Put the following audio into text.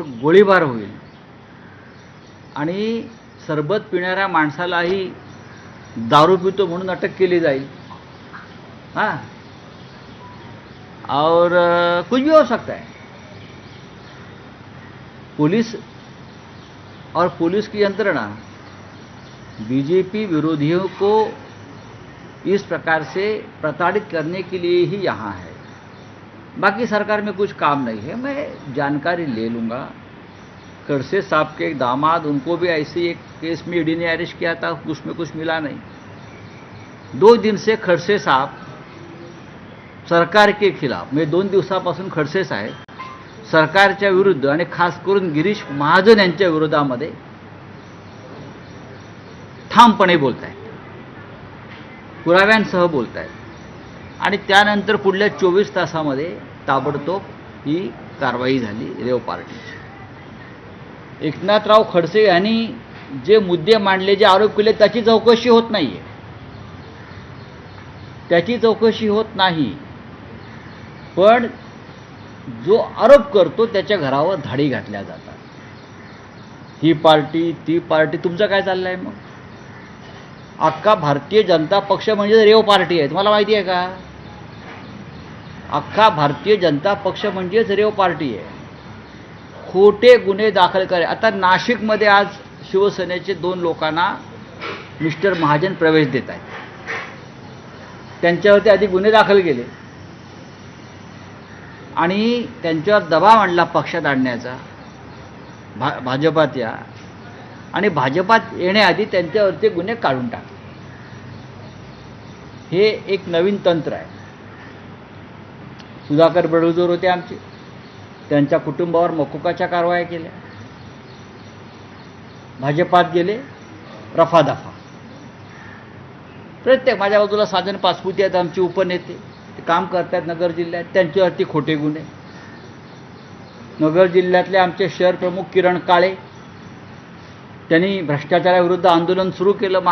गोळीबार होईल. आणि सरबत पिणाऱ्या माणसालाही दारू पितो म्हणून अटक केली जाईल. हाँ? और कुछ भी हो सकता है पुलिस और पुलिस की यंत्रणा बीजेपी विरोधियों को इस प्रकार से प्रताड़ित करने के लिए ही यहाँ है। बाकी सरकार में कुछ काम नहीं है मैं जानकारी ले लूँगा। खड़से साहब के एक दामाद उनको भी ऐसे एक केस में ईडी ने अरेस्ट किया था उसमें कुछ मिला नहीं। दो दिन से खडसे साहब सरकार के खिलाफ म्हणजे दोन दिवसापासून खडसे साहेब सरकारच्या विरुद्ध आणि खास करून गिरीश महाजन यांच्या विरोधामध्ये ठामपणे बोलत आहेत पुराव्यांसह बोलत आहेत आणि त्यानंतर पुढल्या चोवीस तासामध्ये ताबडतोब ही कारवाई झाली रेव पार्टीची. एकनाथराव खडसे यांनी जे मुद्दे मांडले जे आरोप केले त्याची चौकशी होत नाही आहे त्याची चौकशी होत नाही. पण जो आरोप करतो त्याच्या घरावर धाडी घातल्या जातात. ही पार्टी ती पार्टी तुमचं काय चाललं आहे मग? अख्खा भारतीय जनता पक्ष म्हणजे रेव पार्टी आहे. तुम्हाला माहिती आहे का? अख्खा भारतीय जनता पक्ष म्हणजेच रेव पार्टी आहे. खोटे गुन्हे दाखल करे. आता नाशिकमध्ये आज शिवसेनेचे दोन लोकांना मिस्टर महाजन प्रवेश देत आहेत. त्यांच्यावरती आधी गुन्हे दाखल केले. आणि त्यांच्यावर दबाव आणला पक्षात आणण्याचा. भा भाजपात या. आणि भाजपात येण्याआधी त्यांच्यावरती गुन्हे काढून टाकले. हे एक नवीन तंत्र आहे. सुधाकर बडगुजर होते आमचे. त्यांच्या कुटुंबावर मकोकाच्या कारवाया केल्या. भाजपात गेले रफादफा प्रत्येक माझ्या बाजूला साधन पासपुती आहेत आमचे उपनेते. ते काम करतात नगर जिल्ह्यात त्यांच्यावरती खोटे गुन्हे. नगर जिल्ह्यातले आमचे शहर प्रमुख किरण काळे त्यांनी भ्रष्टाचाराविरुद्ध आंदोलन सुरू केलं.